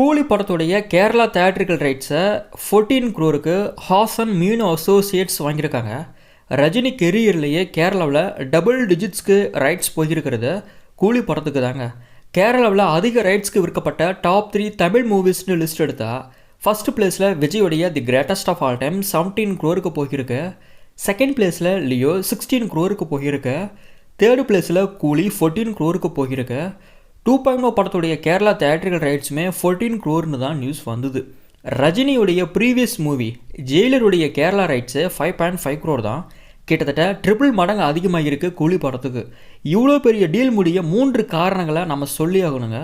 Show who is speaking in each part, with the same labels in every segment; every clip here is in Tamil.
Speaker 1: கூலி படத்துடைய கேரளா தேட்ரிக்கல் ரைட்ஸை ஃபோர்டீன் க்ரோருக்கு ஹாசன் மீனோ அசோசியேட்ஸ் வாங்கியிருக்காங்க. ரஜினி கெரியர்லேயே கேரளாவில் டபுள் டிஜிட்ஸ்க்கு ரைட்ஸ் போயிருக்கிறது கூலி படத்துக்கு தாங்க. கேரளாவில் அதிக ரைட்ஸ்க்கு விற்கப்பட்ட டாப் த்ரீ தமிழ் மூவிஸ்னு லிஸ்ட் எடுத்தால் ஃபர்ஸ்ட் பிளேஸில் விஜயோடைய the greatest of all time seventeen க்ரோருக்கு போயிருக்கு. செகண்ட் பிளேஸில் லியோ சிக்ஸ்டீன் குரோருக்கு போயிருக்கு. தேர்டு பிளேஸில் கூலி ஃபோர்டீன் க்ரோருக்கு போயிருக்கு. டூ பாயிண்ட் ஓ படத்துடைய கேரளா தேட்ரிக்கல் ரைட்ஸுமே ஃபோர்டீன் க்ரோர்னு தான் நியூஸ் வந்தது. ரஜினியுடைய previous movie ஜெயிலருடைய Kerala rights five point five crore தான். கிட்டத்தட்ட ட்ரிபிள் மடங்கு அதிகமாக இருக்குது கூலி படத்துக்கு. இவ்வளோ பெரிய டீல் முடிய மூன்று காரணங்களை நம்ம சொல்லி ஆகணுங்க.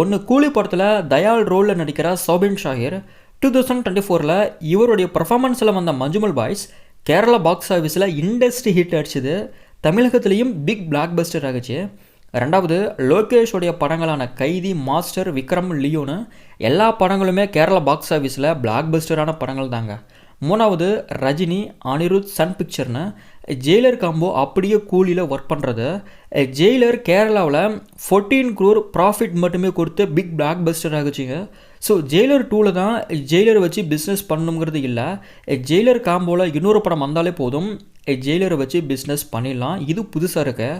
Speaker 1: ஒன்று கூலி படத்தில் தயால் ரோலில் நடிக்கிற Soubin Shahir two thousand twenty ஃபோரில் இவருடைய பர்ஃபார்மன்ஸில் வந்த மஞ்சுமல் பாய்ஸ் கேரளா பாக்ஸ் ஆஃபீஸில் இண்டஸ்ட்ரி ஹிட் அடிச்சது. தமிழகத்துலேயும் பிக் பிளாக் பஸ்டர் ஆகிச்சு. ரெண்டாவது லோகேஷோடைய படங்களான கைதி மாஸ்டர் விக்ரம் லியோனு எல்லா படங்களுமே கேரளா பாக்ஸ் ஆஃபீஸில் பிளாக் பஸ்டரான படங்கள் தாங்க மூணாவது ரஜினி அனிருத் சன் பிக்சர்னு ஜெயிலர் காம்போ அப்படியே கூலியில் ஒர்க் பண்ணுறது ஜெயிலர் கேரளாவில் ஃபோர்டீன் க்ரோர் ப்ராஃபிட் மட்டுமே கொடுத்து பிக் பிளாக் பஸ்டர் ஆகிச்சிங்க. ஸோ ஜெயிலர் டூவில் தான் ஜெயிலர் வச்சு பிஸ்னஸ் பண்ணணுங்கிறது இல்லை. ஜெயிலர் காம்போவில் இன்னொரு படம் வந்தாலே போதும். ஜெயிலரை வச்சு பிஸ்னஸ் பண்ணிடலாம். இது புதுசாக இருக்கு.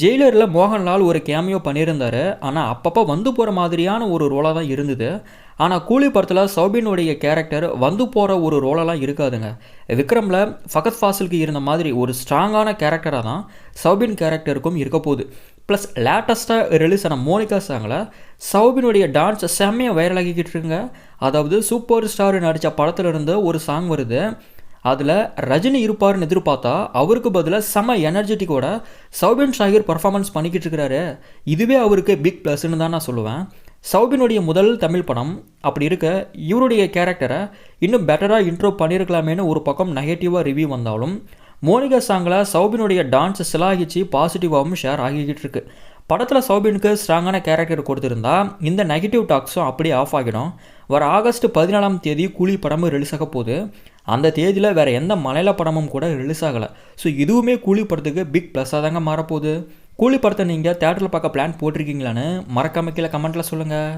Speaker 1: ஜெயிலரில் மோகன்லால் ஒரு கேமியோ பண்ணியிருந்தார். ஆனால் அப்பப்போ வந்து போகிற மாதிரியான ஒரு ரோலாக தான் இருந்தது. ஆனால் கூலி படத்தில் சௌபினுடைய கேரக்டர் வந்து போகிற ஒரு ரோலெல்லாம் இருக்காதுங்க. விக்ரமில் ஃபகத் ஃபாசிலுக்கு இருந்த மாதிரி ஒரு ஸ்ட்ராங்கான கேரக்டராக தான் சௌபின் கேரக்டருக்கும் இருக்க போகுது. ப்ளஸ் லேட்டஸ்ட்டாக ரிலீஸ் ஆன மோனிகா சாங்கில் சௌபினுடைய டான்ஸ் செம்மையாக வைரல் ஆகிக்கிட்டு இருக்குங்க. அதாவது சூப்பர் ஸ்டார் நடித்த படத்துலேருந்து ஒரு சாங் வருது. அதில் ரஜினி இருப்பார்னு எதிர்பார்த்தா அவருக்கு பதிலாக செம எனர்ஜெட்டிக்கோட சௌபின் ஷாகிர் பர்ஃபார்மன்ஸ் பண்ணிக்கிட்டு இருக்கிறாரு. இதுவே அவருக்கு பிக் ப்ளஸ்ன்னு தான் நான் சொல்லுவேன். சௌபினுடைய முதல் தமிழ் படம் அப்படி இருக்க இவருடைய கேரக்டரை இன்னும் பெட்டராக இன்ட்ரோ பண்ணியிருக்கலாமேனு ஒரு பக்கம் நெகட்டிவாக ரிவ்யூ வந்தாலும் மோனிகா சாங்கில் சௌபினுடைய டான்ஸ் சிலாகிச்சு பாசிட்டிவாகவும் ஷேர் ஆகிக்கிட்டு இருக்கு. படத்தில் சௌபினுக்கு ஸ்ட்ராங்கான கேரக்டர் கொடுத்துருந்தா இந்த நெகட்டிவ் டாக்ஸும் அப்படியே ஆஃப் ஆகிடும். வர ஆகஸ்ட் பதினாலாம் தேதி கூலி படமும் ரிலீஸ் ஆக போகுது. அந்த தேதியில் வேறு எந்த மலையாள படமும் கூட ரிலீஸ் ஆகலை. ஸோ இதுவுமே கூலி படத்துக்கு பிக் ப்ளஸ்ஸாக தாங்க மாறப்போகுது கூலி படத்தை நீங்கள் தேட்டரில் பார்க்க பிளான் போட்டிருக்கீங்களான்னு மறக்காம கீழே கமெண்ட்டில் சொல்லுங்கள்